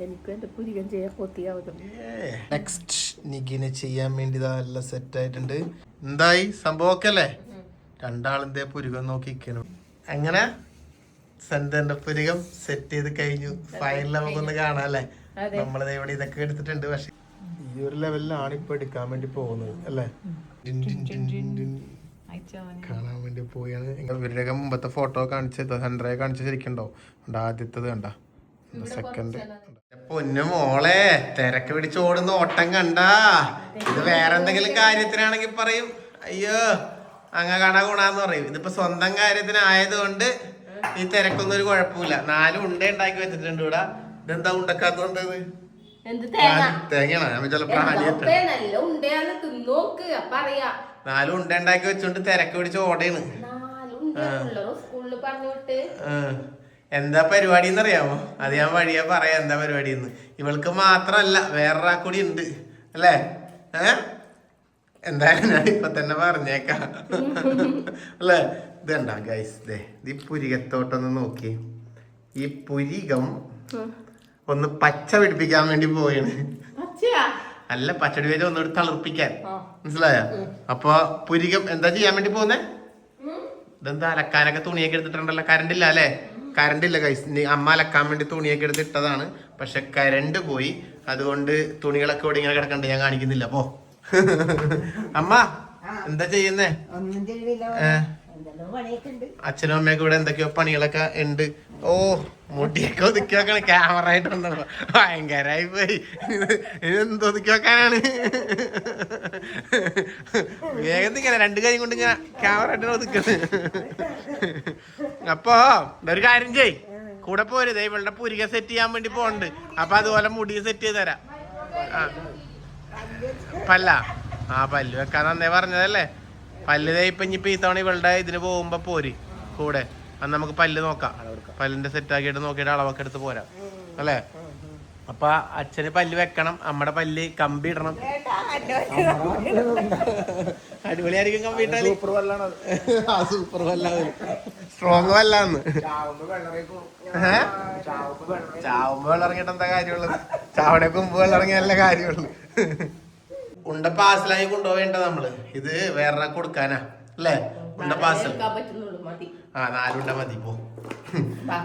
എനിക്കും എന്റെ പുരികം ചെയ്യാൻ കൊത്തിയാവുന്നു നെക്സ്റ്റ് നിഗിനെ ചെയ്യാൻ വേണ്ടി സെറ്റ് ആയിട്ടുണ്ട്. എന്തായി? സംഭവം ഒക്കെ അല്ലേ? രണ്ടാളിന്റെ പുരുകം നോക്കി നിൽക്കണം അങ്ങനെ സെന്ററിന്റെ പുരുകം സെറ്റ് ചെയ്ത് കഴിഞ്ഞു. ഫൈനൽ നമുക്കൊന്ന് കാണാം അല്ലേ? നമ്മളിത് ഇവിടെ ഇതൊക്കെ എടുത്തിട്ടുണ്ട്. പക്ഷെ ഈ ഒരു ലെവലിലാണ് ഇപ്പൊ എടുക്കാൻ വേണ്ടി പോകുന്നത് അല്ലേ. കാണാൻ വേണ്ടി പോയാണ്. ഇവരുടെയൊക്കെ മുമ്പത്തെ ഫോട്ടോ കാണിച്ചത് സെന്ററെ കാണിച്ച ശരിക്കുണ്ടോ? ആദ്യത്തത് കണ്ട? സെക്കൻഡ് പൊന്നു മോളെ തിരക്ക് പിടിച്ച് ഓടുന്ന ഓട്ടം കണ്ടാ. ഇത് വേറെ എന്തെങ്കിലും കാര്യത്തിനാണെങ്കിൽ പറയും. അയ്യോ അങ്ങ കട ഗുണാന്ന് പറയും. ഇതിപ്പോ സ്വന്തം കാര്യത്തിനായതുകൊണ്ട് ഈ തിരക്കൊന്നും ഒരു കുഴപ്പമില്ല. നാല് ഉണ്ട ഉണ്ടാക്കി വെച്ചിട്ടുണ്ട് ഇവിടെ. ഇതെന്താ തേങ്ങ? തേങ്ങയാണ്. ഞാൻ നാല് ഉണ്ട ഉണ്ടാക്കി വെച്ചോണ്ട് തിരക്ക് പിടിച്ച് ഓടയാണ് സ്കൂളിൽ പറഞ്ഞു വിട്ട്. എന്താ പരിപാടി എന്നറിയാമോ അത് ഞാൻ വഴിയാ പറയാം എന്താ പരിപാടി എന്ന് ഇവൾക്ക് മാത്രല്ല വേറൊരാൾ കൂടി ഉണ്ട് അല്ലേ? ഏ? എന്തായാലും ഞാൻ ഇപ്പൊ തന്നെ പറഞ്ഞേക്കാം. അല്ലേ? ഇത് കണ്ട ഗൈസ് ദേ ഈ പുരികത്തോട്ടൊന്ന് നോക്കി. ഈ പുരികം ഒന്ന് പച്ച പിടിപ്പിക്കാൻ വേണ്ടി പോയാണ് അല്ല പച്ചടി വേര് ഒന്നുകൂടി തളർപ്പിക്കാൻ. മനസ്സിലായ? അപ്പൊ പുരികം എന്താ ചെയ്യാൻ വേണ്ടി പോകുന്നേ ഇതെന്താ അലക്കാനൊക്കെ തുണിയൊക്കെ എടുത്തിട്ടുണ്ടല്ലോ. കറണ്ട് ഇല്ല അല്ലേ? കറണ്ട് ഇല്ല കൈസ് അമ്മ അലക്കാൻ വേണ്ടി തുണിയൊക്കെ എടുത്തിട്ടതാണ് പക്ഷെ കരണ്ട് പോയി. അതുകൊണ്ട് തുണികളൊക്കെ ഇവിടെ ഇങ്ങനെ കിടക്കണ്ട്. ഞാൻ കാണിക്കുന്നില്ല. പോ. അമ്മ എന്താ ചെയ്യുന്നേ? ഒന്നും അച്ഛനും അമ്മയൊക്കെ ഇവിടെ എന്തൊക്കെയോ പണികളൊക്കെ ഉണ്ട്. ഓ മുടിയൊക്കെ ഒതുക്കി വെക്കണ ക്യാമറ ആയിട്ട് വന്നപ്പോ ഭയങ്കരായി പോയി. ഇത് ഇതെന്ത് ഒതുക്കി വെക്കാനാണ്? വേഗം ഇങ്ങനെ രണ്ട് കൈ കൊണ്ട് ഇങ്ങനെ ക്യാമറ ആയിട്ട് ഒതുക്കുന്നത്. അപ്പൊ ഒരു കാര്യം ചെയ് കൂടെ പോരുത് ഇവളുടെ പുരിക സെറ്റ് ചെയ്യാൻ വേണ്ടി പോണ്ട് അപ്പൊ അതുപോലെ മുടി സെറ്റ് ചെയ്ത് തരാം. പല്ല. ആ പല്ല് വെക്കാൻ നന്നേ പറഞ്ഞതല്ലേ? പല്ല് ദേ ഇപ്പൊ ഇനിയിപ്പോ ഈ തവണ ഇവളുടെ ഇതിന് പോകുമ്പോ പോര്. കൂടെ. അന്ന് നമുക്ക് പല്ല് നോക്കാം. പല്ലിന്റെ സെറ്റ് ആക്കിയിട്ട് നോക്കിയിട്ട് അളവൊക്കെ എടുത്ത് പോരാം. അല്ലേ? അപ്പൊ അച്ഛന് പല്ല് വെക്കണം. അമ്മടെ പല്ല് കമ്പി ഇടണം. അടിപൊളിയായിരിക്കും കമ്പി സൂപ്പർ വല്ലാണ് സ്ട്രോങ് വല്ലാന്ന് ചാവുമ്പോ വെള്ളം ഇറങ്ങിയിട്ട് എന്താ കാര്യമുള്ളത്? ചാവണെ കുമ്പ് വെള്ളം ഇറങ്ങിയ നല്ല കാര്യമുള്ളു. ഉണ്ട പാസിലായി കൊണ്ടുപോവേണ്ട നമ്മൾ. ഇത് വേറെ കൊടുക്കാനാ. അല്ലേ? ഉണ്ട പാസൽ. ആ നാലുണ്ട മതി പോ.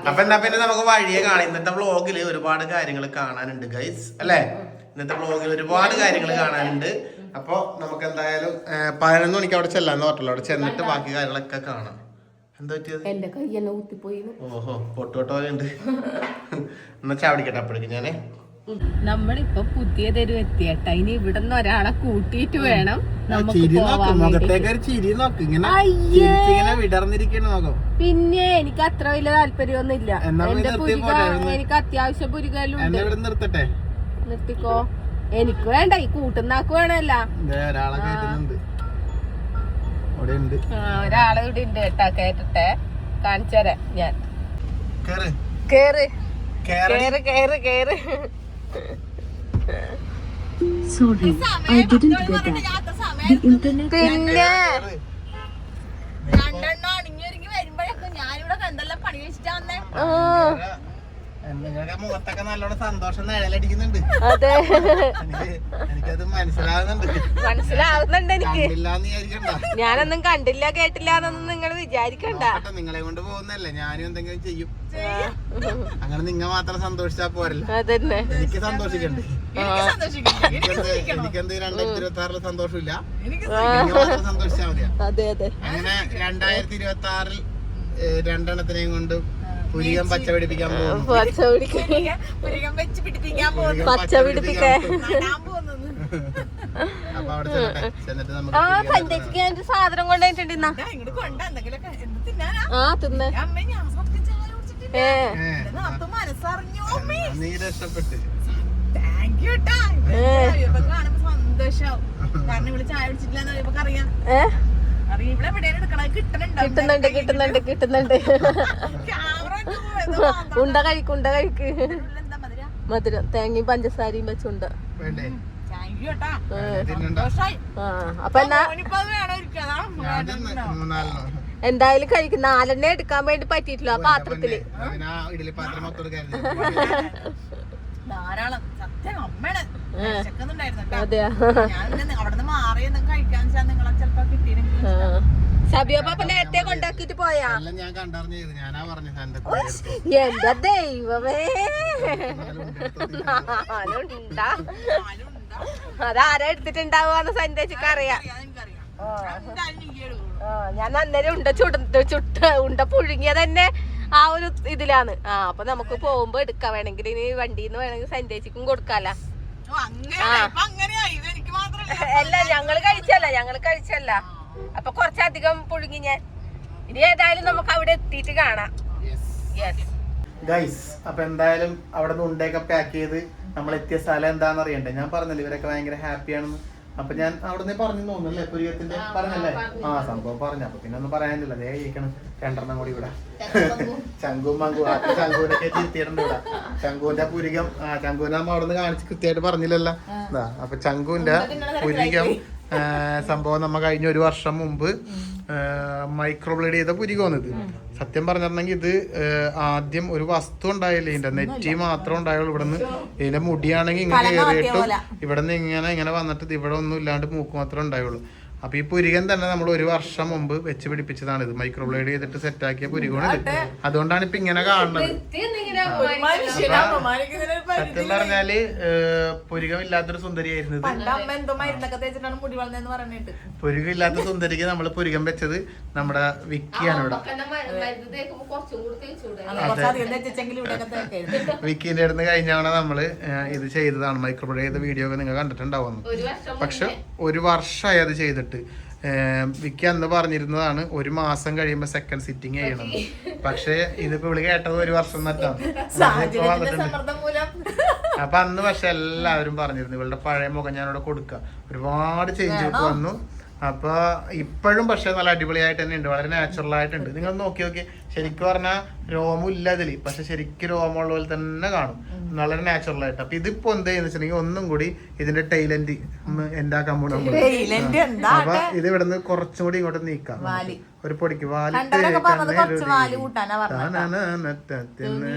അപ്പൊ എന്നാ പിന്നെ നമുക്ക് വഴിയെ കാണാം. ഇന്നത്തെ വ്ളോഗിൽ ഒരുപാട് കാര്യങ്ങൾ കാണാനുണ്ട് ഗൈസ് അല്ലേ? ഇന്നത്തെ വ്ളോഗിൽ ഒരുപാട് കാര്യങ്ങൾ കാണാനുണ്ട്. അപ്പൊ നമുക്ക് എന്തായാലും പതിനൊന്ന് മണിക്ക് അവിടെ ചെല്ലാന്ന് പറഞ്ഞല്ലോ അവിടെ ചെന്നിട്ട് ബാക്കി കാര്യങ്ങളൊക്കെ കാണാം. എന്താ പറ്റിയത്? എന്റെ കൈ എന്നെ ഊത്തിപ്പോയി. ഓഹോ പൊട്ടോട്ടോ ഉണ്ട്. എന്നാ ചാവടിക്കട്ടെ അപ്പോഴേക്കും ഞാനേ. നമ്മളിപ്പൊ പുതിയ തെരുവ് എത്തിയട്ട. ഇനി ഇവിടുന്ന് ഒരാളെ കൂട്ടിയിട്ട് വേണം പിന്നെ എനിക്ക് അത്ര വലിയ താല്പര്യമൊന്നുമില്ല. ഇല്ല എന്റെ പുരിക എനിക്ക് അത്യാവശ്യം നിർത്തട്ടെ? നിർത്തിക്കോ. എനിക്ക് വേണ്ട ഈ കൂട്ടുന്നാക്ക് വേണല്ല ഒരാളെ ഇവിടെ ഉണ്ട് കേട്ടാ കേട്ടിട്ടെ കാണിച്ചരാ ഞാൻ. കേറ്. കേറ്. കേറ് കേറ് കേറ്. Sorry, I didn't get the The internet പിന്നെ. രണ്ടെണ്ണം അണിഞ്ഞൊരുങ്ങി വരുമ്പോഴൊക്കെ ഞാനിവിടെ എന്തെല്ലാം പണി വെച്ചിട്ടാ വന്നേ? നിങ്ങളുടെ മുഖത്തൊക്കെ നല്ലോണം സന്തോഷം നിഴലടിക്കുന്നുണ്ട്. അതെ. എനിക്ക് എനിക്കത് മനസ്സിലാകുന്നുണ്ട് മനസ്സിലാവുന്നുണ്ട് എനിക്ക്. ഞാനൊന്നും കണ്ടില്ല കേട്ടില്ല എന്നൊന്നും നിങ്ങൾ വിചാരിക്കണ്ട. നിങ്ങളെ കൊണ്ട് പോകുന്നല്ലേ ഞാനും എന്തെങ്കിലും ചെയ്യും. അങ്ങനെ നിങ്ങൾ മാത്രം സന്തോഷിച്ചാ പോരല്ലോ. അതന്നെ. എനിക്ക് സന്തോഷിക്കണ്ട്? എനിക്ക് സന്തോഷിക്കണം. എനിക്കെന്ത് രണ്ടായിരത്തി ഇരുപത്തി ആറിൽ സന്തോഷമില്ല സന്തോഷിച്ചാ മതിയാ. അതെ അതെ. അങ്ങനെ രണ്ടായിരത്തി ഇരുപത്തി ആറിൽ രണ്ടെണ്ണത്തിനെയും കൊണ്ട് പുരികം പച്ച പിടിപ്പിക്കാൻ. പച്ച പിടിക്കാൻ വെച്ച് പിടിപ്പിക്കാൻ സാധനം കൊണ്ടുപോയിട്ടുണ്ട് ആ തിന്ന്. ഏ. നീ രക്ഷപ്പെട്ട്. കിട്ടുന്നുണ്ട് കിട്ടുന്നുണ്ട് കിട്ടുന്നുണ്ട്. ഉണ്ട കഴിക്ക് ഉണ്ട കഴിക്ക്. മധുരം തേങ്ങയും പഞ്ചസാരയും വെച്ചുണ്ട അപ്പൊ എന്നാ? എന്തായാലും കഴിക്കും. നാലെണ്ണ എടുക്കാൻ വേണ്ടി പറ്റിയിട്ടില്ല ആ പാത്രത്തിൽ. അതെയാ. അവിടെ മാറിയെന്ന് കഴിക്കാൻ നിങ്ങളെ ചിലപ്പോ കിട്ടിയിരുന്നെങ്കിൽ സബിയപ്പ നേരത്തെ കൊണ്ടാക്കിട്ട് പോയാ? ഞാൻ കണ്ടറിഞ്ഞു ഞാനാ പറഞ്ഞു എന്താ ദൈവമേ? നാലുണ്ടാ അതാരാ എടുത്തിട്ടുണ്ടാവുക സന്ദേശിക്ക് അറിയാം. ഞാൻ അന്നേരം ഉണ്ട ചുട ചുട്ട ഉണ്ട പുഴുങ്ങിയ തന്നെ ആ ഒരു ഇതിലാണ്. ആ അപ്പൊ നമുക്ക് പോകുമ്പോ എടുക്കാം. വേണമെങ്കിൽ ഇനി വണ്ടിന്ന് നിന്ന് വേണമെങ്കിൽ സന്ദേശിക്കും കൊടുക്കാല. അല്ല ഞങ്ങൾ കഴിച്ചല്ല ഞങ്ങൾ കഴിച്ചല്ല അപ്പൊ കുറച്ചധികം പുഴുങ്ങി ഞാൻ. ഇനി ഏതായാലും നമുക്ക് അവിടെ എത്തിയിട്ട് കാണാം. യെസ് ഗൈസ് അപ്പൊ എന്തായാലും അവിടെ നിന്ന് ഉണ്ടയൊക്കെ പാക്ക് ചെയ്ത് നമ്മൾ എത്തിയ സ്ഥലം എന്താന്ന് അറിയണ്ടേ? ഞാൻ പറഞ്ഞല്ലോ ഇവരൊക്കെ ഭയങ്കര ഹാപ്പിയാണെന്ന് അപ്പൊ ഞാൻ അവിടെ നിന്ന് പറഞ്ഞു തോന്നുന്നല്ലേ പുരിയത്തിന്റെ പറഞ്ഞല്ലേ? ആ സംഭവം പറഞ്ഞു. അപ്പൊ പിന്നെ ഒന്നും പറയാനില്ല ദേ ഇരിക്കണം. രണ്ടെണ്ണം കൂടി ഇവിടെ. ചങ്കും മങ്കു ആ ചങ്കുവിനൊക്കെ തിരുത്തിയിട്ടുണ്ട് ഇവിടെ. ചങ്കുവിന്റെ പുരികം ആ ചങ്കുവിനെ നമ്മ അവിടെ നിന്ന് കാണിച്ച് കൃത്യമായിട്ട് പറഞ്ഞില്ലല്ലോ. അപ്പൊ ചങ്കുവിന്റെ പുരികം സംഭവം നമ്മ കഴിഞ്ഞ ഒരു വർഷം മുമ്പ് മൈക്രോബ്ലേഡ് ചെയ്ത പുരികോന്നിത് സത്യം പറഞ്ഞിരുന്നെങ്കിൽ ഇത് ആദ്യം ഒരു വസ്തു ഉണ്ടായില്ല? ഇതിന്റെ നെറ്റി മാത്രം ഉണ്ടായുള്ളൂ. ഇവിടുന്ന് ഇതിന്റെ മുടിയാണെങ്കിൽ ഇങ്ങനെ കയറിയിട്ടും ഇവിടെ നിന്ന് ഇങ്ങനെ ഇങ്ങനെ വന്നിട്ട് ഇവിടെ ഒന്നും ഇല്ലാണ്ട് മൂക്ക് മാത്രമേ ഉണ്ടായുള്ളൂ. അപ്പൊ ഈ പുരികൻ തന്നെ നമ്മൾ ഒരു വർഷം മുമ്പ് വെച്ച് പിടിപ്പിച്ചതാണ് ഇത്. മൈക്രോബ്ലേഡ് ചെയ്തിട്ട് സെറ്റാക്കിയ പുരികമാണ് ഇത്. അതുകൊണ്ടാണ് ഇപ്പൊ ഇങ്ങനെ കാണുന്നത്. സത്യം പറഞ്ഞാൽ പുരികമില്ലാത്തൊരു പുരികം ഇല്ലാത്തൊരു സുന്ദരിയായിരുന്നു ഇത്. അമ്മ എന്തോ മരുന്നൊക്കെ തേച്ചിട്ടാണ് മുടി വളർന്നതെന്ന് പറഞ്ഞിട്ട്. പുരികം ഇല്ലാത്ത സുന്ദരിക്ക് നമ്മൾ പുരികം വെച്ചത് നമ്മുടെ വിക്കിയാണ് ഇവിടെ. വിക്കിന്റെ അടുത്ത് കഴിഞ്ഞ തവണ നമ്മൾ ഇത് ചെയ്തതാണ്. മൈക്രോബ്ലേഡ് ചെയ്ത വീഡിയോ ഒക്കെ നിങ്ങൾ കണ്ടിട്ടുണ്ടാവുന്നു പക്ഷെ ഒരു വർഷമായി അത് ചെയ്തിട്ട് ഏഹ്, വിക്കി അന്ന് പറഞ്ഞിരുന്നതാണ് ഒരു മാസം കഴിയുമ്പോ സെക്കൻഡ് സിറ്റിംഗ് ചെയ്യണം പക്ഷെ ഇതിപ്പോ വിളി കേട്ടത് ഒരു വർഷം നട്ടാണ് അപ്പൊ അന്ന് പക്ഷെ എല്ലാവരും പറഞ്ഞിരുന്നു ഇവളുടെ പഴയ മുഖം ഞാനിവിടെ കൊടുക്കുക ഒരുപാട് ചേഞ്ച് ഒക്കെ വന്നു. അപ്പൊ ഇപ്പോഴും പക്ഷെ നല്ല അടിപൊളിയായിട്ട് തന്നെ ഉണ്ട് വളരെ നാച്ചുറൽ ആയിട്ടുണ്ട്. നിങ്ങൾ നോക്കി നോക്കി ശരിക്കും പറഞ്ഞാൽ രോമം ഇല്ല അതിൽ പക്ഷെ ശരിക്കും രോമമുള്ള പോലെ തന്നെ കാണും. വളരെ നാച്ചുറൽ ആയിട്ട്. അപ്പൊ ഇതിപ്പോ എന്ത് വെച്ചിട്ടുണ്ടെങ്കിൽ ഒന്നും കൂടി ഇതിന്റെ ടൈലന്റ് എന്താക്കാൻ എന്താ അപ്പൊ ഇത് ഇവിടുന്ന് കുറച്ചും കൂടി ഇങ്ങോട്ട് നീക്കാം. ഒരു പൊടിക്ക് വാലിട്ട് കണ്ടവരൊക്കെ കുറച്ച് കണ്ണേലൊരു വാൽ കൂട്ടാനാ പറഞ്ഞത് താനാനനത്തത്തിന്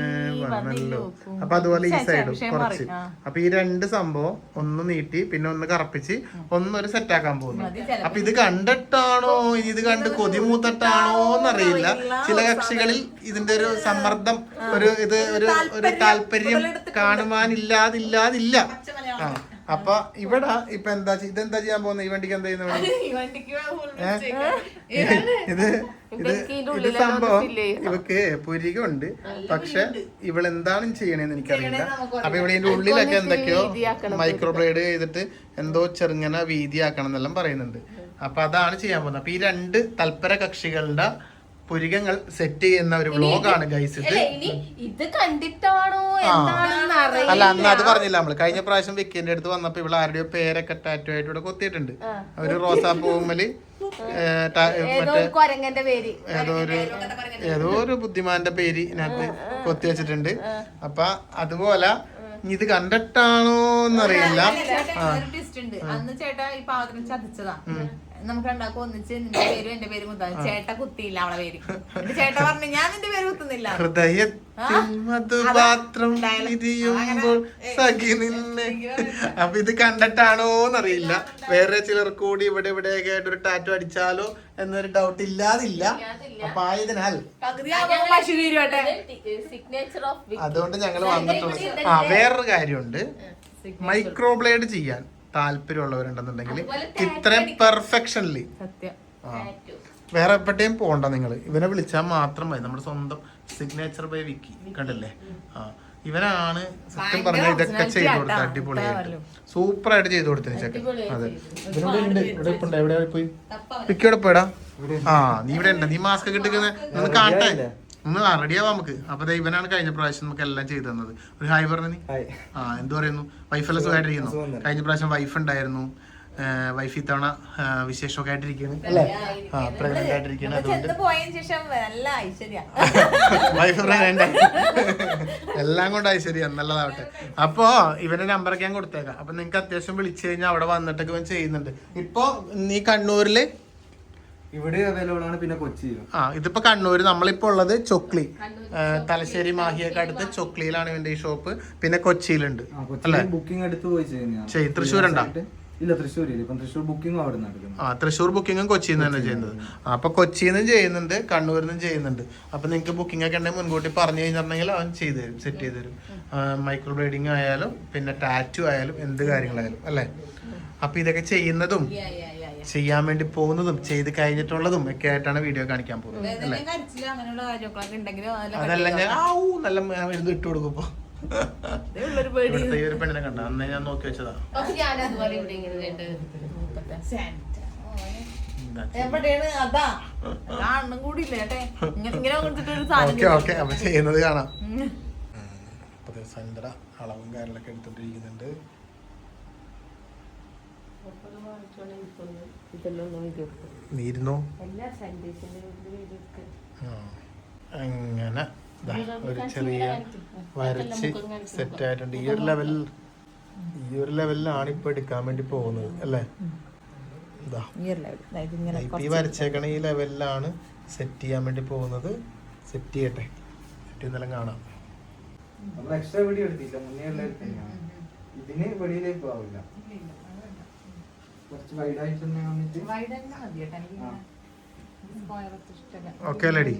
വന്നല്ലോ അപ്പൊ അതുപോലെ ഈ സൈഡും കുറച്ച് അപ്പൊ ഈ രണ്ട് സംഭവം ഒന്ന് നീട്ടി പിന്നെ ഒന്ന് കറപ്പിച്ച് ഒന്നൊരു സെറ്റ് ആക്കാൻ പോകുന്നു അപ്പൊ ഇത് കണ്ടിട്ടാണോ ഇനി ഇത് കണ്ട് കൊതിമൂത്തട്ടാണോ എന്നറിയില്ല ചില കക്ഷികളിൽ ഇതിന്റെ ഒരു സമ്മർദ്ദം ഒരു ഇത് ഒരു ഒരു താല്പര്യം കാണുവാനില്ലാതില്ലാതില്ല ആ. അപ്പൊ ഇവിടെ ഇപ്പൊ എന്താ ഇതെന്താ ചെയ്യാൻ പോകുന്നത്? ഈ വണ്ടിക്ക് എന്താ ചെയ്യുന്നത്? ഇത് ഇത് ഇത് സംഭവം ഇവക്ക് പുരികുണ്ട് പക്ഷെ ഇവളെന്താണ് ചെയ്യണേന്ന് എനിക്കറിയില്ല. അപ്പൊ ഇവിടെ ഇതിന്റെ ഉള്ളിലൊക്കെ എന്തൊക്കെയോ മൈക്രോബ്ലേഡ് ചെയ്തിട്ട് എന്തോ ചെറുങ്ങനെ വീതിയാക്കണം എന്നെല്ലാം പറയുന്നുണ്ട്. അപ്പൊ അതാണ് ചെയ്യാൻ പോകുന്നത്. അപ്പൊ ഈ രണ്ട് തൽപര കക്ഷികളുടെ പുരികങ്ങൾ സെറ്റ് ചെയ്യുന്ന ഒരു വ്ലോഗാണ് ഗൈസ് ഇത് ഇത് കണ്ടിട്ടാണോ അല്ല അന്ന് അത് പറഞ്ഞില്ല നമ്മൾ കഴിഞ്ഞ പ്രാവശ്യം വിക്കിന്റെ അടുത്ത് വന്നപ്പോ ഇവിടെ ആരുടെയോ പേരൊക്കെ ടാറ്റു ആയിട്ട് ഇവിടെ കൊത്തിയിട്ടുണ്ട് അവർ റോസാപ്പൂമ്മൽ മറ്റേ ഒരു കൊരങ്ങന്റെ പേര് ഏതോ ഒരു ഏതോ ഒരു ബുദ്ധിമാന്റെ പേര് ഇതിനകത്ത് കൊത്തി വെച്ചിട്ടുണ്ട് അപ്പൊ അതുപോലെ ഇനി ഇത് കണ്ടിട്ടാണോ എന്നറിയില്ല അന്ന് ചേട്ടാ ഈ പാത്രം ചതിച്ചതാ നമുക്ക് രണ്ടാക്കും ഒന്നിച്ച് നിന്റെ പേരും എന്റെ പേരും കുത്താ ചേട്ട കുത്തിയില്ല അവളെ പേര്. എന്നിട്ട് ചേട്ട പറഞ്ഞു ഞാൻ നിന്റെ പേര് കുത്തുന്നില്ല. അപ്പൊ ഇത് കണ്ടിട്ടാണോ എന്നറിയില്ല വേറെ ചിലർ കൂടി ഇവിടെ ഇവിടെയൊക്കെ ആയിട്ട് ഒരു ടാറ്റു അടിച്ചാലോ എന്നൊരു ഡൗട്ട് ഇല്ലാതില്ല. അപ്പൊ ആയതിനാൽ അതുകൊണ്ട് ഞങ്ങൾ വന്നിട്ടുണ്ട് ആ വേറൊരു കാര്യമുണ്ട്. മൈക്രോബ്ലേഡ് ചെയ്യാൻ. താല്പര്യമുള്ളവരുണ്ടെന്നുണ്ടെങ്കിൽ ഇത്രയും പെർഫെക്ഷൻലി വേറെ എപ്പോഴത്തേയും പോകണ്ട നിങ്ങൾ ഇവനെ വിളിച്ചാൽ മാത്രം മതി. നമ്മുടെ സ്വന്തം സിഗ്നേച്ചർ ബൈ വിക്കി കണ്ടില്ലേ? ആ. ഇവനാണ് സത്യം പറഞ്ഞ ഇതൊക്കെ ചെയ്തു കൊടുത്തത് അടിപൊളിയായിട്ട്. സൂപ്പർ ആയിട്ട് ചെയ്തു കൊടുത്തത് ചെക്കൻ അതെ. ഇവനോട് ഉണ്ട്. ഇവിടെ ഇപ്പൊ എവിടെ പോയി? വിക്കി എവിടെ പോയടാ? ആ നീ ഇവിടെ ഉണ്ട്. നീ മാസ്ക് കിട്ടിക്കുന്ന ഒന്ന് കാണട്ടെ ഒന്ന് റെഡിയാവാ നമുക്ക്. അപ്പൊ ഇവനാണ് കഴിഞ്ഞ പ്രാവശ്യം നമുക്ക് എല്ലാം ചെയ്തു തന്നത്. ഒരു ഹായ് പറഞ്ഞു ആ എന്ത് പറയുന്നു? വൈഫെല്ലാം സുഖമായിട്ടിരിക്കുന്നു? കഴിഞ്ഞ പ്രാവശ്യം വൈഫ് ഉണ്ടായിരുന്നു. വൈഫ് ഇത്തവണ വിശേഷമൊക്കെ ആയിട്ടിരിക്കുന്നു അല്ലേ? ആ പ്രഗ്നന്റ് ആയിട്ടിരിക്കുന്നു അതുകൊണ്ട് വൈഫ് പ്രഗ്നന്റ് എല്ലാം കൊണ്ട് ഐശ്വര്യ. നല്ലതാവട്ടെ. അപ്പോ ഇവന്റെ നമ്പറൊക്കെ ഞാൻ കൊടുത്തേക്കാം. അപ്പൊ നിങ്ങക്ക് അത്യാവശ്യം വിളിച്ചു കഴിഞ്ഞാൽ അവിടെ വന്നിട്ടൊക്കെ ഇവൻ ചെയ്യുന്നുണ്ട്. ഇപ്പൊ നീ കണ്ണൂരിൽ ഇവിടെ അവൈലബിൾ ആണ് പിന്നെ കൊച്ചിയിലും ആ ഇതിപ്പോ കണ്ണൂര്. നമ്മളിപ്പോ ഉള്ളത് ചൊക്ലി. തലശ്ശേരി മാഹിയൊക്കെ അടുത്ത് ചൊക്ലിയിലാണ് ഇവന്റെ ഈ ഷോപ്പ്. പിന്നെ കൊച്ചിയിലുണ്ട്. കൊച്ചിയിൽ ബുക്കിംഗ് എടുത്ത് പോയി ചെയ്യുന്നതാണ് തൃശ്ശൂർ ഉണ്ടോ? ഇല്ല തൃശ്ശൂരില്ല ഇപ്പം തൃശ്ശൂർ ബുക്കിംഗും അവിടെ നടക്കുന്നു ആ തൃശ്ശൂർ ബുക്കിംഗും കൊച്ചിയിൽ നിന്ന് തന്നെ ചെയ്യുന്നത്. അപ്പൊ കൊച്ചിയിൽ നിന്നും ചെയ്യുന്നുണ്ട് കണ്ണൂരിൽ നിന്നും ചെയ്യുന്നുണ്ട്. അപ്പൊ നിങ്ങൾക്ക് ബുക്കിംഗ് ഒക്കെ ഉണ്ടെങ്കിൽ മുൻകൂട്ടി പറഞ്ഞു കഴിഞ്ഞിട്ടുണ്ടെങ്കിൽ അവൻ ചെയ്തു തരും സെറ്റ് ചെയ്ത് തരും. മൈക്രോ ബ്ലേഡിങ് ആയാലും പിന്നെ ടാറ്റു ആയാലും എന്ത് കാര്യങ്ങളായാലും അല്ലേ? അപ്പൊ ഇതൊക്കെ ചെയ്യുന്നതും ചെയ്യാൻ വേണ്ടി പോകുന്നതും ചെയ്ത് കഴിഞ്ഞിട്ടുള്ളതും ഒക്കെ ആയിട്ടാണ് വീഡിയോ കാണിക്കാൻ പോകുന്നത് അല്ലേ? അതെല്ലാം അതല്ല ഞാൻ ആവൂ നല്ല എഴുതി ഇട്ട് കൊടുക്കും ഇപ്പൊ. ഇതേ ഉള്ളൊരു പേടി. ഇവിടുത്തെ ഈ ഒരു പെണ്ണിനെ കണ്ട? അന്ന് ഞാൻ നോക്കി വെച്ചതാ. പക്ഷെ ഞാൻ അതുപോലെ ഇവിടെ ഇങ്ങനെ കേട്ട് എന്താ എവിടെയാണ്? അതാ. കാണും കൂടി ഇല്ല ഇങ്ങനെ ഇങ്ങനെ കൊടുത്തിട്ട് ഒരു സാധനം ഓക്കെ ഓക്കെ അപ്പൊ ചെയ്യുന്നത് കാണാം. അപ്പൊ അളവും കാര്യങ്ങളൊക്കെ എടുത്തോണ്ടിരിക്കുന്നുണ്ട് നീരുന്നു? എല്ലാ സന്ദേശത്തിന്റെ വീഡിയോ ആ. അങ്ങനെ ദാ ഒരു ചെറിയ വരച്ച് സെറ്റ് ആയിട്ടുണ്ട് ഈ ഒരു ലെവൽ ഈ ഒരു ലെവലിലാണ് ഇപ്പൊ എടുക്കാൻ വേണ്ടി പോകുന്നത് അല്ലേ? ഈ വരച്ചേക്കണ ഈ ലെവലിലാണ് സെറ്റ് ചെയ്യാൻ വേണ്ടി പോകുന്നത്. സെറ്റ് ചെയ്യട്ടെ. സെറ്റ് ചെയ്യുന്നെല്ലാം കാണാം. നമ്മൾ എക്സ്ട്രാ വെടി എടുത്തില്ല. മുന്നേ ഇതിന് വെളിയിലേക്ക് ആവില്ല കുറച്ച് വൈഡായിട്ട് തന്നെ വന്നിട്ട്? വൈഡ് തന്നെ മതി കേട്ടോ എനിക്ക് ആ. സ്ക്വയർ ഇഷ്ടമല്ല. ഓക്കെ അല്ലേടി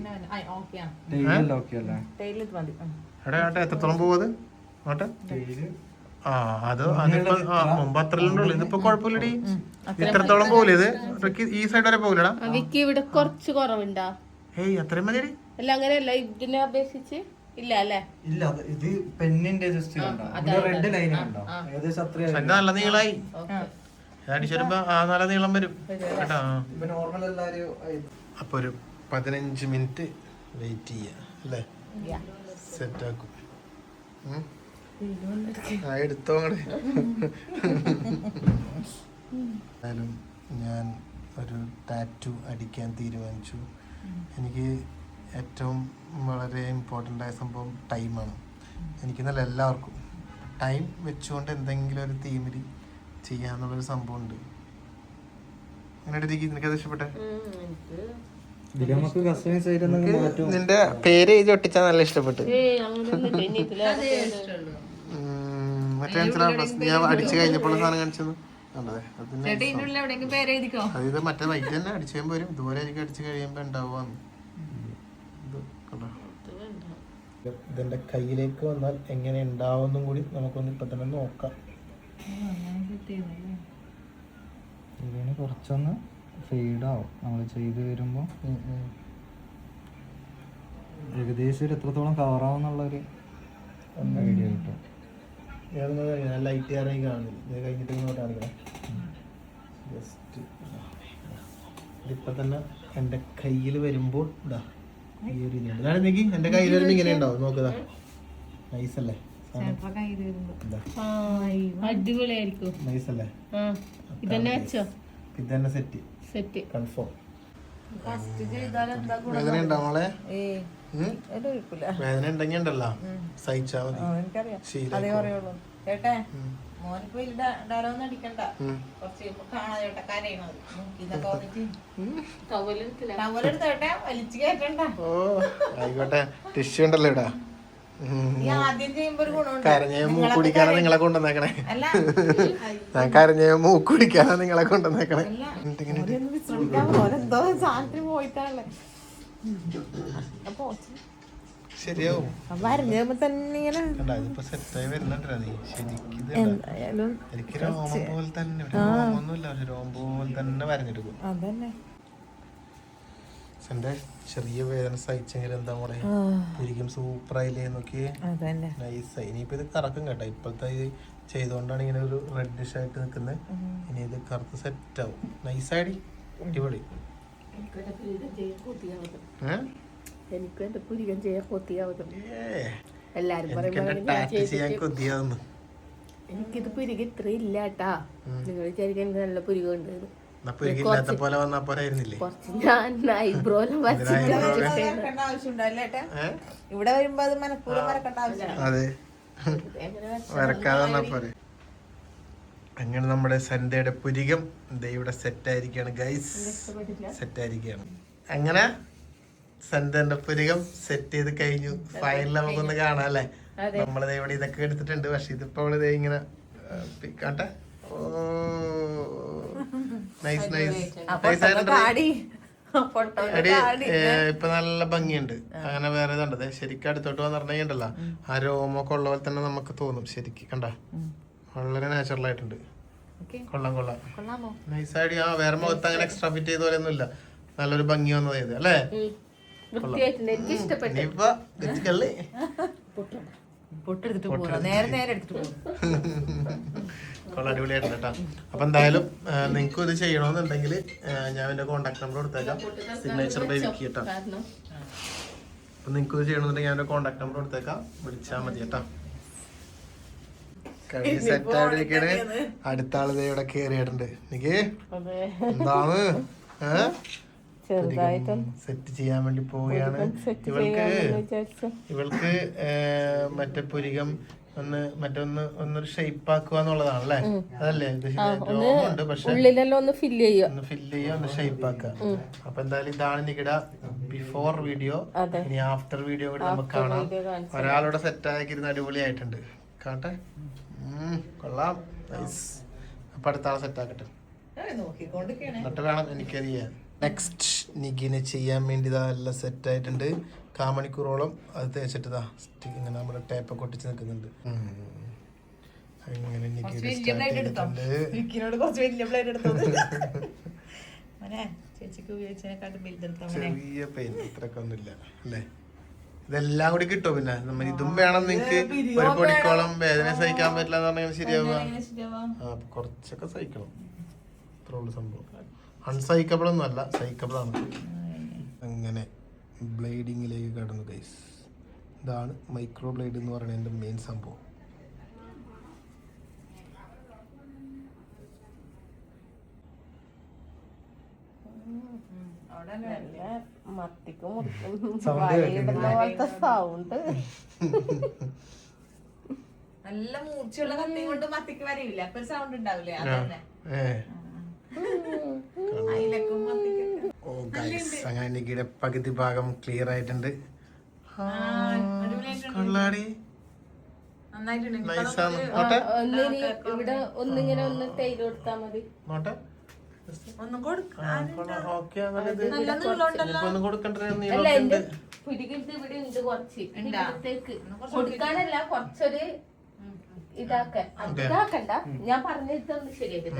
ഓക്കെ ടൈലെല്ലാം ഓക്കെ അല്ലേ? ടൈലിൽ മതി. ഉം. എടാ ഏട്ടാ എത്രത്തോളം പോവത് നോട്ടെ ടൈൽ ആ അത് അതിപ്പോ ആ മുമ്പ് അത്രയല്ലേ ഉള്ളു. ഇതിപ്പോ കുഴപ്പമില്ലടി. ഇത്രത്തോളം പോകില്ല ഇത്? റിക്കി ഈ സൈഡ് വരെ പോകില്ലടാ വിക്കി ഇവിടെ കുറച്ച് കുറവുണ്ടാ? ഏയ് അത്രയും മതിയടി. അല്ല അങ്ങനെയല്ല ഇതിനെ അപേക്ഷിച്ച് ഇല്ല അല്ലേ? ഇല്ല അത് ഇത് പെന്നിന്റെ ജസ്റ്റ് റെഡ് ലൈൻ കണ്ടോ ഏകദേശം അത്രയും നല്ല നീളായി. അടിച്ചു വരുമ്പോ ആ നല്ല നീളം വരും. കേട്ടോ. അപ്പൊ ഒരു പതിനഞ്ച് മിനിറ്റ് വെയിറ്റ് ചെയ്യാ അല്ലേ. സെറ്റ് ആക്കും. ആ എന്തായാലും ഞാൻ ഒരു ടാറ്റു അടിക്കാൻ തീരുമാനിച്ചു. എനിക്ക് ഏറ്റവും വളരെ ഇമ്പോർട്ടന്റ് ആയ സംഭവം ടൈമാണ് എനിക്കെന്നല്ല എല്ലാവർക്കും ടൈം വെച്ചുകൊണ്ട് എന്തെങ്കിലും ഒരു തീമിൽ ചെയ്യാന്നുള്ളൊരു സംഭവം ഉണ്ട് നിന്റെ പേര് എഴുതി ഒട്ടിച്ചാ നല്ല ഇഷ്ടപ്പെട്ടു. മറ്റേ ഞാൻ അടിച്ചു കഴിഞ്ഞപ്പോൾ സാധനം കാണിച്ചത്. അതായത് മറ്റേ വൈറ്റ് തന്നെ അടിച്ചു കഴിയുമ്പോ വരും. ഇതുപോലെ ആയിരിക്കും അടിച്ചു കഴിയുമ്പോ ഉണ്ടാവുക ഇത് ഇതെന്റെ കയ്യിലേക്ക് വന്നാൽ എങ്ങനെ ഉണ്ടാവുമെന്നും കൂടി നമുക്കൊന്ന് ഇപ്പൊ തന്നെ നോക്കാം. ഇതിന് കുറച്ചൊന്ന് ഫെയ്ഡാവും നമ്മൾ ചെയ്ത് വരുമ്പോൾ. ഏകദേശം ഒരു എത്രത്തോളം കവർ ആവുന്നുള്ളൊരു ഐഡിയ കിട്ടും. ലൈറ്റ് ആരായി കാണുന്നില്ല. ഇത് കഴിഞ്ഞിട്ട് ഇങ്ങോട്ട് കാണിക്കണം ജസ്റ്റ് തന്നെ എന്റെ കയ്യിൽ വരുമ്പോൾ ഇതാ. ഈ ഒരു ഇതാണ് നീക്കി എന്റെ കയ്യിൽ വരുമ്പോൾ ഇങ്ങനെ ഉണ്ടാവും നോക്കുക നൈസ് അടിപൊളിയായിരിക്കും. ഇതന്നെ വെച്ചോ? സെറ്റ്. സെറ്റ്. കൺഫേം വേദന ഉണ്ടോ മോളെ? ഉണ്ടല്ലോ. സഹിച്ചാ മതി. ചേട്ടേ മോനിപ്പോ ഡയലോഗ് അടിക്കണ്ട. കുറച്ച് കഴിയുമ്പോ കാണാ ചേട്ടാ കരയണത്. ഇതൊക്കെ വന്നിട്ട്. ടവലെടുത്തില്ല ടവലെടുത്ത് ചേട്ടാ വലിച്ചു കയറ്റണ്ട. ഓ ആയിക്കോട്ടെ. ടിഷ്യൂ ഉണ്ടല്ലോ ഇവിടെ. കരഞ്ഞ നിങ്ങളെ കൊണ്ടുവന്നേക്കണേ. ഞാൻ കരഞ്ഞ നിങ്ങളെ ശരിയാവും. ശരിക്കും രോമം പോലെ തന്നെ രോമം പോലെ തന്നെ വരഞ്ഞെടുക്കും അതന്നെ. എന്റെ ചെറിയ വേദന സഹിച്ചെങ്കിൽ എന്താ മോളെ സൂപ്പർ ആയില്ലേ നോക്കിയേ അതന്നെ. നൈസായി ഇനിയിപ്പോ ഇത് കറക്കും കേട്ടോ. ഇപ്പോഴത്തെ ഇത് ചെയ്തുകൊണ്ടാണ് ഇങ്ങനെ ഒരു റെഡിഷ് ആയിട്ട് നിൽക്കുന്നത് ഇനി ഇത് കറുത്ത് സെറ്റ് ആവും. നൈസായി അടിപൊളി? എനിക്കും എന്റെ പുരികം ചെയ്യാൻ കൊത്തിയാവുന്നു എല്ലാരും പറയുമ്പോൾ എനിക്കിത് പുരികം ഇത്ര ഇല്ലാട്ടാ. നിങ്ങൾ വിചാരിക്കാൻ എനിക്ക് നല്ല പുരികം ഉണ്ട് ഇല്ലാത്ത പോലെ വന്നാ ഞാൻ ഇവിടെ വരുമ്പോ അത് മനഃപൂർവം വരക്കേണ്ട ആവശ്യമില്ല. അതെ. എങ്ങനെ വരക്കാതെ വന്നാ പോരെ. അങ്ങനെ നമ്മുടെ സന്ധ്യയുടെ പുരികം ദേ ഇവിടെ സെറ്റ് ആയിരിക്കുകയാണ് ഗൈസ് സെറ്റ് ആയിരിക്കുകയാണ് അങ്ങനെ സന്ധ്യന്റെ പുരികം സെറ്റ് ചെയ്ത് കഴിഞ്ഞു. ഫൈനൽ നമുക്കൊന്ന് കാണാം അല്ലേ? നമ്മളിത് ഇവിടെ ഇതൊക്കെ എടുത്തിട്ടുണ്ട്. പക്ഷെ ഇതിപ്പോ ഇങ്ങനെ കാട്ടെ. ഓ നൈസ് നൈസ് എടി ഇപ്പൊ നല്ല ഭംഗിയുണ്ട്. അങ്ങനെ വേറെ ഇതുണ്ട്. ശരിക്കും അടുത്തോട്ട് വന്നിട്ടുണ്ടെങ്കിണ്ടല്ലോ ആ രോമൊക്കെ ഉള്ള പോലെ തന്നെ നമുക്ക് തോന്നും ശരിക്കും. കണ്ട? വളരെ നാച്ചുറൽ ആയിട്ടുണ്ട്. കൊള്ളാം കൊള്ളാം. നൈസ് ആയിട്ട് ആ വേറെ മുഖത്ത് അങ്ങനെ എക്സ്ട്രാ ഫിറ്റ് ചെയ്ത പോലെ ഒന്നുമില്ല നല്ലൊരു ഭംഗി വന്നത് ഇത് അല്ലേ? ഇഷ്ടപ്പെട്ടു. പൊട്ടെടുത്തിട്ട് പോകുന്നു നേരെ നേരെ എടുത്തിട്ട് കൊള്ളാം അടിപൊളിയായിട്ടുണ്ട് കേട്ടോ. അപ്പൊ എന്തായാലും നിങ്ങൾക്ക് ഇത് ചെയ്യണമെന്നുണ്ടെങ്കിൽ ഞാൻ എന്റെ കോൺടാക്ട് നമ്പർ കൊടുത്തേക്കാം. സിഗ്നേച്ചർ ബൈ വിക്കി കേട്ടോ. അപ്പൊ നിങ്ങൾക്ക് ഇത് ചെയ്യണമെന്നുണ്ടെങ്കിൽ ഞാൻ എന്റെ കോൺടാക്ട് നമ്പർ കൊടുത്തേക്കാം. വിളിച്ചാൽ മതി കേട്ടോ. കഴിഞ്ഞ് സെറ്റ് ആയിട്ടിരിക്കണ് അടുത്ത ആൾ ദേ ഇവിടെ കേറിയിട്ടുണ്ട്. എനിക്ക് എന്താണ്? ഏഹ് സെറ്റ് ചെയ്യാൻ വേണ്ടി പോവുകയാണ്. ഇവൾക്ക് ഇവൾക്ക് മറ്റേ പുരികം ഒന്ന് മറ്റൊന്ന് ഒന്നൊരു ഷേപ്പ് ആക്കുക എന്നുള്ളതാണ് അല്ലേ? അതല്ലേ? ഉണ്ട് പക്ഷെ ഉള്ളിലെല്ലാം ഒന്ന് ഫില്ല് ചെയ്യുക. ഒന്ന് ഫില്ല് ചെയ്യുക ഒന്ന് ഷേപ്പ് ആക്കുക. അപ്പൊ എന്തായാലും ഇതാണ് നികിട ബിഫോർ വീഡിയോ ഇനി ആഫ്റ്റർ വീഡിയോ കൂടി നമുക്ക് കാണാം. ഒരാളുടെ സെറ്റ് ആക്കിയിരുന്ന അടിപൊളിയായിട്ടുണ്ട്. കാണട്ടെ. ഉം, കൊള്ളാം. നൈസ് അപ്പൊ അടുത്ത ആളെ സെറ്റ് ആക്കട്ടെ. എന്നിട്ട് വേണം എനിക്കറിയാൻ നെക്സ്റ്റ് നിഗിന് ചെയ്യാൻ വേണ്ടി ഇതാ എല്ലാം സെറ്റായിട്ടുണ്ട് കാമണിക്കൂറോളം അത് തേച്ചിട്ട് ഇതാ സ്റ്റിക്ക് ഇങ്ങനെ നമ്മുടെ ടേപ്പൊക്കെ ഒട്ടിച്ച് നിൽക്കുന്നുണ്ട്. അങ്ങനെ ചെറിയ പെയിൻ ഇത്രയൊക്കെ ഒന്നുമില്ല അല്ലേ? ഇതെല്ലാം കൂടി കിട്ടും പിന്നെ? നമ്മൾ ഇതും വേണം നിങ്ങക്ക്. ഒരു പൊടിക്കോളം വേദന സഹിക്കാൻ പറ്റില്ല എന്ന് പറഞ്ഞാൽ ശരിയാവുക. ആ കുറച്ചൊക്കെ സഹിക്കണം. ഇത്രയുള്ള സംഭവം. അൺസഹിക്കബിൾ ഒന്നും അല്ല സഹിക്കബിൾ ആണ് അങ്ങനെ ബ്ലേഡിങ്ങിലേക്ക് കടന്നു ഗൈസ് ഇതാണ് മൈക്രോ ബ്ലേഡ് എന്ന് പറയുന്നത് എന്റെ മെയിൻ സംഭവം. നല്ല മത്തിക്ക് മുറിക്കും. Sound സൗണ്ട് നല്ല മൂർച്ചയുള്ള കത്തി കൊണ്ട് മത്തിക്ക് വരയില്ല. അപ്പൊ സൗണ്ട് ഉണ്ടാവില്ലേ? അതന്നെ. ഓ ഗൈസ് അങ്ങനെ പകുതി ഭാഗം ക്ലിയർ ആയിട്ടുണ്ട്. കൊള്ളാടി. ഇവിടെ ഒന്നിങ്ങനെ ഒന്ന് തേയില കൊടുത്താ മതി. നോട്ടെ? ഒന്നും കൊടുക്ക ഓക്കെ ഒന്നും കൊടുക്കണ്ട കൊടുക്കാനല്ല കൊറച്ചൊരു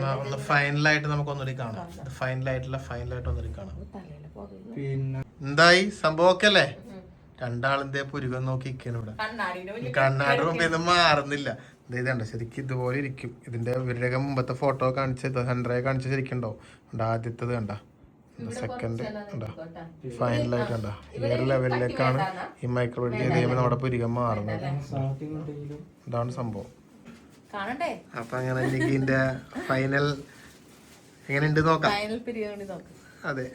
ഞാൻ ഒന്ന് ഫൈനലായിട്ട് നമുക്ക് ഒന്നുകൂടി കാണാം ഫൈനലായിട്ടുള്ള ഫൈനലായിട്ട് ഒന്നുകൂടി കാണാം. പിന്നെ എന്തായി? സംഭവം ഒക്കെ അല്ലേ? രണ്ടാളിന്റെ പുരുകം നോക്കി ഇരിക്കണം ഇവിടെ കണ്ണാടി മുമ്പ് ഇത് മാറുന്നില്ല. ഇതേതാണ്ട് ശരിക്കും ഇതുപോലെ ഇരിക്കും. ഇതിന്റെ ഇവരുടെയൊക്കെ മുമ്പത്തെ ഫോട്ടോ കാണിച്ചത് ഹൺഡ്രേ കാണിച്ച ശരിക്കുണ്ടോ ഉണ്ട്? ആദ്യത്തത് കണ്ട? സെക്കൻഡ് ഉണ്ടോ ഫൈനലായിട്ട് കണ്ട? വേറെ ലെവലിലേക്കാണ് ഈ മൈക്രോവേവ് ചെയ്ത് കഴിയുമ്പോൾ നമ്മുടെ പുരികം മാറുന്നത്. ഇതാണ് സംഭവം. കാണണ്ടേ? അപ്പൊ അങ്ങനെ നിക്കിന്റെ ഫൈനൽ എങ്ങനെയുണ്ട് നോക്കാം. ഫൈനൽ പിരിയോണി നോക്ക്. അതെ.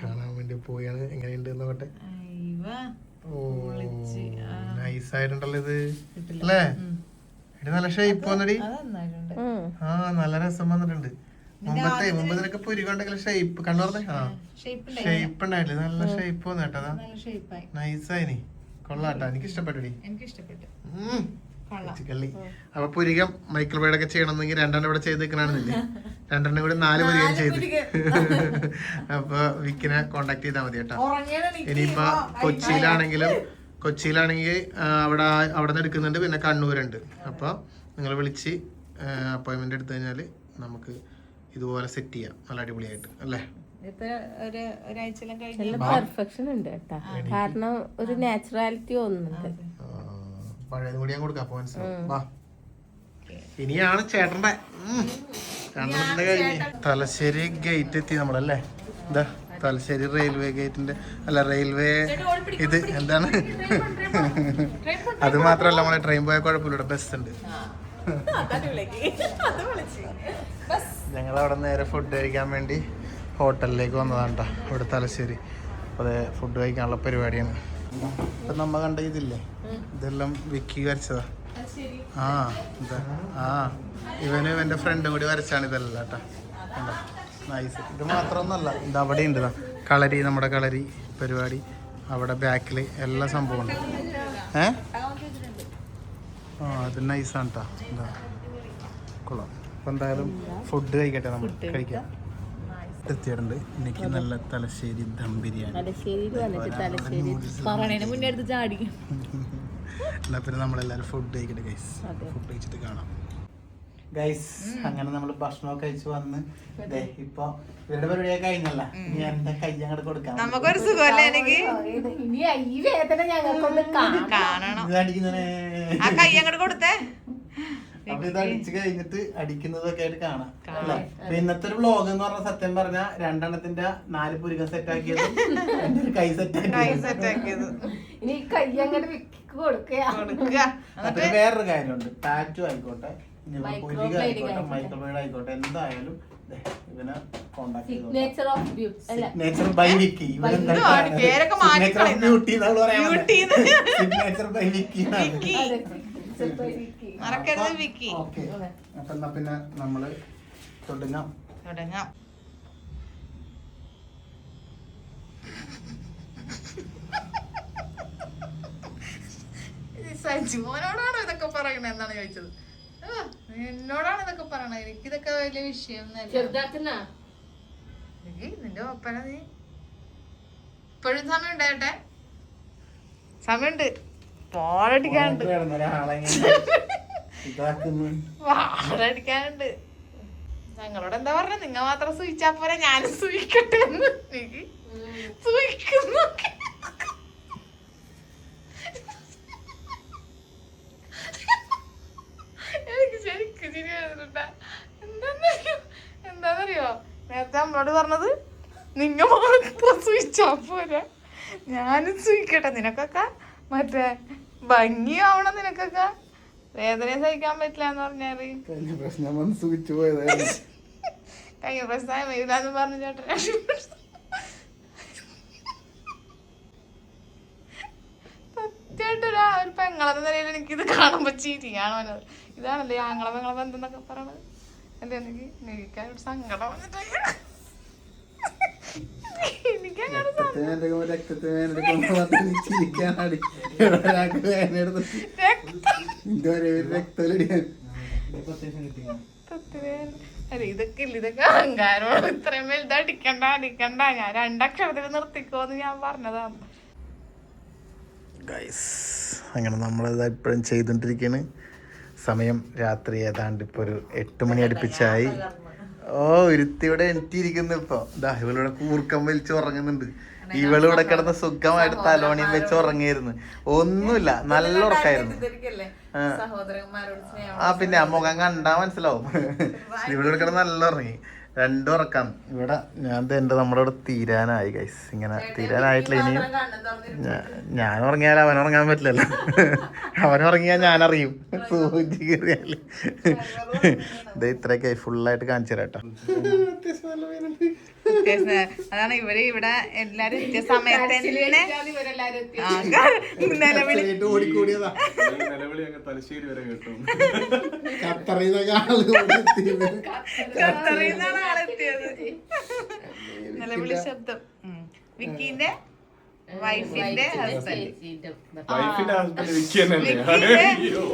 കാണാൻ വേണ്ടി പോയാണ്. എങ്ങനെയുണ്ട് നോക്കട്ടെ. നൈസ് ആയിട്ടുണ്ടല്ലോ ഇത്. അല്ലേ? നല്ല ഷേപ്പ് വന്നടി. ആ നല്ല രസം വന്നിട്ടുണ്ട്. മുമ്പത്തെ മുമ്പത്തിനൊക്കെ പുരികൊണ്ടെങ്കിലും ഷേപ്പ് പറഞ്ഞേ ആ. ഷേപ്പ് ഉണ്ടായില്ലേ? നല്ല ഷേപ്പ് വന്നു കേട്ടതാ നൈസായിനി. കൊള്ളാട്ടാ. എനിക്ക് ഇഷ്ടപ്പെട്ടു ഉം. കൊള്ളാം. കള്ളി അപ്പൊ പുരികം മൈക്കിൾ ബേഡ് ഒക്കെ ചെയ്യണമെന്നെങ്കിൽ രണ്ടെണ്ണം ഇവിടെ ചെയ്ത് നിൽക്കണമെന്നില്ലേ രണ്ടെണ്ണം കൂടി നാല് പുരികം ചെയ്ത്. അപ്പൊ വിക്കിനെ കോണ്ടാക്ട് ചെയ്താൽ മതി കേട്ടോ. ഇനിയിപ്പോ കൊച്ചിയിലാണെങ്കിലും കൊച്ചിയിലാണെങ്കിൽ അവിടെ അവിടെ നിന്ന് എടുക്കുന്നുണ്ട്. പിന്നെ കണ്ണൂരുണ്ട്. അപ്പൊ നിങ്ങൾ വിളിച്ച് അപ്പോയിന്റ്മെന്റ് എടുത്തു കഴിഞ്ഞാൽ നമുക്ക് ഇതുപോലെ സെറ്റ് ചെയ്യാം. നല്ല അടിപൊളിയായിട്ട് അല്ലേ? പെർഫെക്ഷൻ ഉണ്ട് കേട്ടാ. കാരണം ഒരു നാച്ചുറാലിറ്റി പഴയതും കൂടി ഞാൻ കൊടുക്കാം പോയിന്റ്സ് വാ. ഇനിയാണ് ചേട്ടന്റെ ഉം. ചേട്ടന്റെ കഴിഞ്ഞ്. തലശ്ശേരി ഗേറ്റ് എത്തി നമ്മളല്ലേ? എന്താ തലശ്ശേരി റെയിൽവേ ഗേറ്റിന്റെ അല്ല റെയിൽവേ ഇത് എന്താണ്? അത് മാത്രല്ല നമ്മളെ ട്രെയിൻ പോയ കുഴപ്പമില്ല ബസ് ഉണ്ട്. ഞങ്ങൾ അവിടെ നേരെ ഫുഡ് കഴിക്കാൻ വേണ്ടി ഹോട്ടലിലേക്ക് വന്നതാണ് കേട്ടോ ഇവിടെ തലശ്ശേരി. അപ്പോൾ അതെ ഫുഡ് കഴിക്കാനുള്ള പരിപാടിയാണ്. ഇപ്പം നമ്മ കണ്ട ഇതില്ലേ? ഇതെല്ലാം വിക്കി വരച്ചതാ. ആ ഇതാ ആ. ഇവനും ഇവന്റെ ഫ്രണ്ടും കൂടി വരച്ചാണ് ഇതല്ല കേട്ടോ നൈസ് ഇത് മാത്രമൊന്നുമല്ല ഇത് അവിടെ ഉണ്ട് കളരി നമ്മുടെ കളരി പരിപാടി. അവിടെ ബാക്കിൽ എല്ലാ സംഭവം ഉണ്ട്. ഏ? ആ അത് നൈസാണ് കേട്ടോ എന്താ കൊള്ളാം. അപ്പം എന്തായാലും ഫുഡ് കഴിക്കട്ടെ നമ്മൾ. കഴിക്കാം. എത്തിയിട്ടുണ്ട്. എനിക്ക് നല്ല തലശ്ശേരി ദം ബിരിയാണി. എന്നാ പിന്നെ നമ്മളെല്ലാവരും ഫുഡ് കഴിക്കട്ടെ ഗൈസ് ഫുഡ് കഴിച്ചിട്ട് കാണാം. ഗൈസ് അങ്ങനെ നമ്മൾ ഭക്ഷണമൊക്കെ കഴിച്ച് വന്ന് ദേ ഇപ്പൊ ഇവരുടെ പരിപാടിയൊക്കെ കഴിഞ്ഞല്ല. ഇനി എന്റെ കൈ അങ്ങോട്ട് കൊടുക്കാം. നമുക്കൊരു സുഖമല്ലേ എനിക്ക്? ഈ വേദന ഞങ്ങൾക്കൊന്ന് കാണണം. ആ കൈ അങ്ങോട്ട് കൊടുത്തേ. അപ്പൊ ഇത് അടിച്ചു കഴിഞ്ഞിട്ട് അടിക്കുന്നതൊക്കെ ആയിട്ട് കാണാം അല്ലേ? അപ്പൊ ഇന്നത്തെ ഒരു വ്ളോഗ് എന്ന് പറഞ്ഞ സത്യം പറഞ്ഞ രണ്ടെണ്ണത്തിന്റെ നാല് പുരുക സെറ്റ് ആക്കിയതും എന്റെ ഒരു കൈ സെറ്റ് ആക്കിയത്. ഇനി ഈ കൈ കൊടുക്കുക. വേറൊരു കാര്യമുണ്ട്. ടാറ്റു ആയിക്കോട്ടെ. മൈക്രോബ്ലേഡ് ആയിക്കോട്ടെ എന്തായാലും ഇവനെ കോണ്ടാക്ട് സിഗ്നേച്ചർ ഓഫ് ബ്യൂട്ടി അല്ല? Signature by Vicky? Beauty. Signature by. മറക്കരുത് അപ്പൊ എന്നാ പിന്നെ നമ്മൾ തുടങ്ങാം. തുടങ്ങാം. സജിമോനോടാണോ ഇതൊക്കെ പറയുന്നത് എന്താണ് ചോദിച്ചത്. എന്നോടാണ് ഇതൊക്കെ പറയണത് എനിക്കിതൊക്കെ വലിയ വിഷയം നിന്റെ ഒപ്പന നീ. ഇപ്പോഴും സമയം ഉണ്ടായിട്ടെ? സമയമുണ്ട്. പോളടിക്കാനുണ്ട് ഒരാളെ ഞങ്ങളോട് എന്താ പറഞ്ഞ? നിങ്ങ മാത്രം സൂയിച്ചാ പോരാ ഞാനും സൂയിക്കട്ടെ എന്ന്. എനിക്ക് സൂയിക്കുന്നു എനിക്ക് ശരിക്കും ചിരി എന്താന്നറിയോ? എന്താന്നറിയോ? നേരത്തെ നമ്മളോട് പറഞ്ഞത് നിങ്ങ മാത്രം സൂയിച്ചാ പോരെ. ഞാനും സൂയിക്കട്ടെ നിനക്കൊക്കെ മറ്റേ ഭംഗിയാവണം നിനക്കൊക്കെ. വേദനയും സഹിക്കാൻ പറ്റില്ല എന്ന് പറഞ്ഞാൽ. കഴിഞ്ഞ പ്രശ്നം വന്ന് സൂചിച്ചു പോയതായിരുന്നു. കഴിഞ്ഞ പ്രശ്നം വരില്ലാന്ന് പറഞ്ഞു ചേട്ടൻ സത്യമായിട്ടൊരു ഒരു പെങ്ങളെന്ന നിലയിൽ എനിക്കിത് കാണുമ്പോ ചിരിയാണ് ഇതാണല്ലേ ആങ്ങളെ പെങ്ങളെ ബന്ധം എന്നൊക്കെ പറയണത്. എന്താ എനിക്ക് എനിക്കാൻ ഒരു സങ്കടം ഇതൊക്കെ ഇല്ല ഇതൊക്കെ അഹങ്കാരമാണ്. ഇത്രയും വലുത് അടിക്കണ്ട അടിക്കണ്ട. ഞാൻ രണ്ടക്ഷരത്തിൽ നിർത്തിക്കോന്ന് ഞാൻ പറഞ്ഞതാണ്. ഗൈസ് അങ്ങനെ നമ്മളിതാ ഇപ്പോഴും ചെയ്തുകൊണ്ടിരിക്കുകയാണ് സമയം രാത്രി ഏതാണ്ട് ഇപ്പോൾ ഒരു എട്ട് മണി അടുപ്പിച്ചായി. ഓ ഒരുത്തിവിടെ എണീറ്റിരിക്കുന്നു ഇപ്പൊ. ദാ ഇവളിവിടെ കൂർക്കം വലിച്ച് ഉറങ്ങുന്നുണ്ട്. ഇവളിവിടെ കിടന്ന് സുഖമായിട്ട് തലോണിയും വെച്ച് ഉറങ്ങിയിരുന്നു. ഒന്നുമില്ല നല്ല ഉറക്കായിരുന്നു. ആ. പിന്നെ ആ മുഖം കണ്ടാ മനസ്സിലാവും. ഇവളിവിടെ കിടന്ന് നല്ല ഉറങ്ങി. രണ്ടും ഉറക്കാം. ഇവിടെ ഞാൻ ദേ എന്റെ നമ്മുടെ ഇവിടെ തീരാനായി ഗൈസ് ഇങ്ങനെ തീരാനായിട്ടില്ല ഇനിയും. ഞാൻ ഉറങ്ങിയാൽ അവൻ ഉറങ്ങാൻ പറ്റില്ലല്ലോ. അവൻ ഉറങ്ങിയാൽ ഞാൻ അറിയും. സൂചി കയറിയാൽ ഇത് ഇത്രയൊക്കെ ഫുള്ളായിട്ട് കാണിച്ചു തരാം അതാണ് ഇവർ ഇവിടെ എല്ലാരും എത്തിയ സമയത്ത് തന്നെ നിലവിളി. തലശ്ശേരി വരെ കേട്ടു. ആളെത്തിയത് നിലവിളി ശബ്ദം. വിക്കിന്റെ വൈഫിന്റെ ഹസ്ബൻഡ്.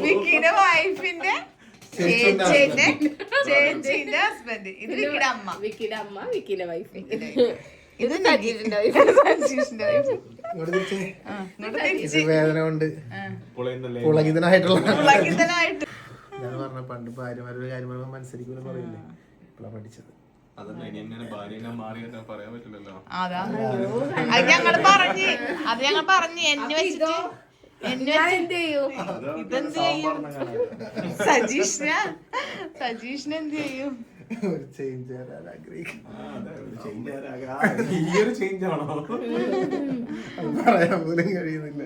വിക്കിന്റെ വൈഫിന്റെ ചേച്ചിന്റെ ചേച്ചിന്റെ ഹസ്ബൻഡ് ഇത് വിക്കിയുടെ അമ്മ. വിക്കിയുടെ അമ്മ വിക്കിയുടെ വൈഫ് ഇത് സജീഷിന്റെ സജീഷിന്റെ വൈഫ് ഇത് തിരിച്ച്. വേദന കൊണ്ട് പുളകിതനായിട്ടുള്ള ഉള്ളകിതനായിട്ട് ഞാൻ പറഞ്ഞ പണ്ട് ഭാര്യമാരുടെ കാര്യം പറയുമ്പോൾ മനസ്സിലാക്കൂല പറയില്ലേ? ഇപ്പോഴാണ് പഠിച്ചത്. അതാ. ഞങ്ങൾ പറഞ്ഞു. അത് ഞങ്ങൾ പറഞ്ഞു. എന്നെ വെച്ചിട്ട് എന്ത് ചെയ്യും? ഇതെന്ത് ചെയ്യും? സജീഷിന്? സജീഷിന് എന്ത് ചെയ്യും? ഒരു ചേഞ്ച് വരാൻ ആഗ്രഹിക്കുന്നു. ചേഞ്ച് ആണോ? അത് പറയാൻ പോലും കഴിയുന്നില്ല.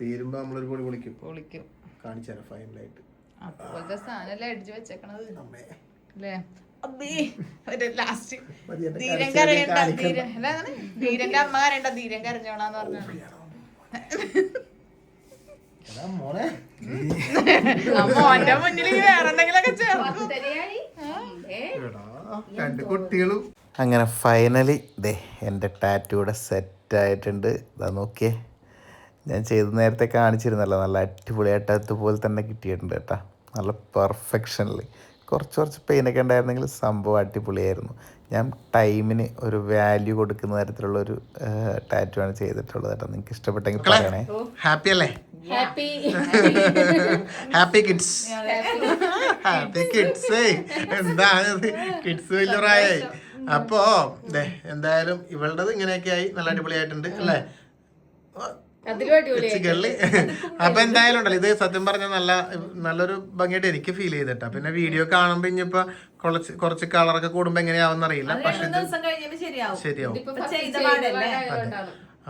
തീരുമ്പോ നമ്മളൊരു പൊളി പൊളിക്കും. പൊളിക്കും. കാണിച്ചു ഫൈനലായിട്ട് അപ്പോഴത്തെ സാധനം അല്ലേ അടിച്ചു വെച്ചേക്കണത്. അല്ലേ? ലാസ്റ്റ് ധീരൻ കരയണ്ട. ധീരൻ ധീരന്റെ അമ്മ കരയണ്ട ധീരൻ കരഞ്ഞോളാന്ന് പറഞ്ഞു എടാ മോനെ മോന്റെ മുന്നിൽ വേറെ എന്തെങ്കിലുമൊക്കെ ചേർക്കും. രണ്ട് കുട്ടികളും. അങ്ങനെ ഫൈനലി ദേ എന്റെ ടാറ്റൂടെ സെറ്റ് ആയിട്ടുണ്ട്. ഇതാ നോക്കിയേ. ഞാൻ ചെയ്ത് നേരത്തെ കാണിച്ചിരുന്നല്ലോ നല്ല അടിപൊളിയായിട്ട് അതുപോലെ തന്നെ കിട്ടിയിട്ടുണ്ട് കേട്ടോ. നല്ല പെർഫെക്ഷനിൽ കുറച്ച് കുറച്ച് പെയിനൊക്കെ ഉണ്ടായിരുന്നെങ്കിൽ സംഭവം അടിപൊളിയായിരുന്നു. ഞാൻ ടൈമിന് ഒരു വാല്യൂ കൊടുക്കുന്ന തരത്തിലുള്ള ഒരു ടാറ്റു ആണ് ചെയ്തിട്ടുള്ളത് കേട്ടോ. നിങ്ങൾക്ക് ഇഷ്ടപ്പെട്ടെങ്കിൽ പറയണേ. ഹാപ്പി അല്ലേ? Happy happy kids happy kids എന്താണ് കിഡ്സ് വലിയ പ്രായമായി അപ്പോ ദേ എന്തായാലും ഇവളുടെ ഇങ്ങനെയൊക്കെ ആയി. നല്ല അടിപൊളിയായിട്ടുണ്ട് അല്ലേ? അപ്പൊ എന്തായാലും ഉണ്ടല്ലോ ഇത് സത്യം പറഞ്ഞ നല്ല നല്ലൊരു ഭംഗിയായിട്ട് എനിക്ക് ഫീൽ ചെയ്തിട്ടാ. പിന്നെ വീഡിയോ കാണുമ്പോ ഇനിയിപ്പോ കുറച്ച് കുറച്ച് കളറൊക്കെ കൂടുമ്പോ എങ്ങനെയാവുന്ന അറിയില്ല പക്ഷെ ശരിയാവും.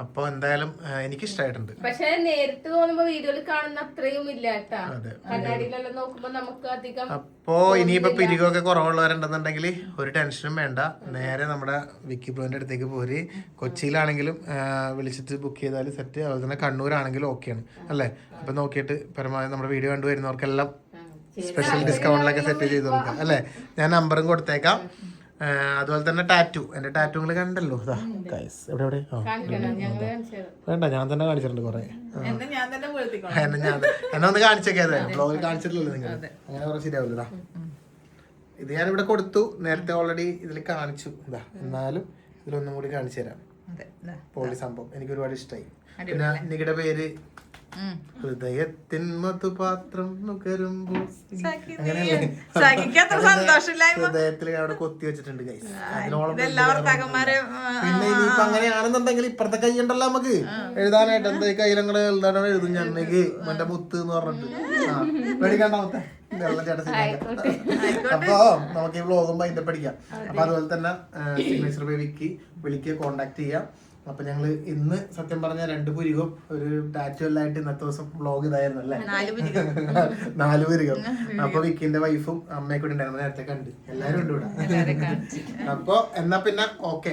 അപ്പൊ എന്തായാലും എനിക്ക് ഇഷ്ടമായിട്ടുണ്ട് പക്ഷെ നേരിട്ട് തോന്നുമ്പോ വീഡിയോയിൽ കാണുന്ന അത്രയും ഇല്ല. കണ്ണാടിയിലെല്ലാം നോക്കുമ്പോ നമുക്ക് അധികം അപ്പോ ഇനിയിപ്പോ പിരികൊക്കെ കുറവുള്ളവരുണ്ടെന്നുണ്ടെങ്കിൽ ഒരു ടെൻഷനും വേണ്ട. നേരെ നമ്മുടെ വിക്കി ബ്രോന്റെ അടുത്തേക്ക് പോര്. കൊച്ചിയിലാണെങ്കിലും വിളിച്ചിട്ട് ബുക്ക് ചെയ്താൽ സെറ്റ് അതുപോലെ തന്നെ കണ്ണൂരാണെങ്കിലും ഓക്കെയാണ് അല്ലേ? അപ്പൊ നോക്കിയിട്ട് പരമാവധി നമ്മുടെ വീഡിയോ കണ്ടു വരുന്നവർക്കെല്ലാം സ്പെഷ്യൽ ഡിസ്കൗണ്ടിലൊക്കെ സെറ്റ് ചെയ്ത് കൊടുക്കാം. അല്ലേ? ഞാൻ നമ്പറും കൊടുത്തേക്കാം. അതുപോലെ തന്നെ ടാറ്റു. എന്റെ ടാറ്റു നിങ്ങൾ കണ്ടല്ലോ. ഗൈസ് എവിടെ എവിടെ? വേണ്ട ഞാൻ തന്നെ കാണിച്ചിട്ടുണ്ട് കുറെ. എന്ന് ഞാൻ എന്നെ ഞാൻ എന്നെ ഒന്ന് കാണിച്ചേക്കാ ബ്ലോഗിൽ കാണിച്ചിട്ടില്ലല്ലോ നിങ്ങൾ. അങ്ങനെ കുറച്ച് ശരിയാവില്ലതാ ഇത് ഞാൻ ഇവിടെ കൊടുത്തു. നേരത്തെ ഓൾറെഡി ഇതിൽ കാണിച്ചു. ഇതാ എന്നാലും ഇതിലൊന്നും കൂടി കാണിച്ചു തരാം. പോളി സംഭവം. എനിക്ക് ഒരുപാട് ഇഷ്ടമായി പിന്നെ നിങ്ങളുടെ പേര്. ഹൃദയത്തിൻ മധുപാത്രം നുകരുമ്പോൾ ഹൃദയത്തിൽ അവിടെ കൊത്തി വെച്ചിട്ടുണ്ട് ഭർത്താക്കന്മാരും പിന്നെ ഇനിയിപ്പൊ അങ്ങനെയാണെന്നുണ്ടെങ്കിൽ ഇപ്പഴത്തെ കൈ ഉണ്ടല്ലോ നമുക്ക്. എഴുതാനായിട്ട് എന്താ ഈ കയ്യിലങ്ങൾ എഴുതാനാണ് എഴുതും ഞണ്ണേക്ക് മറ്റേ മുത്ത് എന്ന് പറഞ്ഞിട്ട്. ആ. പേടിക്കണ്ട മുത്തേ. വെള്ളം ചേട്ടൻ അപ്പൊ നമുക്ക് ഈ വ്ലോഗും അതിന്റെ പഠിക്കാം അപ്പൊ അതുപോലെ തന്നെ സിഗ്നേച്ചർ ബേബിക്ക് വിളിക്കുക കോണ്ടാക്ട് ചെയ്യാം. അപ്പൊ ഞങ്ങൾ ഇന്ന് സത്യം പറഞ്ഞ രണ്ട് പുരികം ഒരു ടാറ്റു എല്ലായിട്ട് ഇന്നത്തെ ദിവസം വ്ലോഗ് ഇതായിരുന്നു അല്ലേ? നാല് പുരികം. അപ്പൊ വിക്കിന്റെ വൈഫും അമ്മയെ കൂടെ ഉണ്ടായിരുന്നു. നേരത്തെ കണ്ട്. എല്ലാരും ഉണ്ട് ഇവിടെ. അപ്പൊ എന്നാ പിന്നെ ഓക്കെ.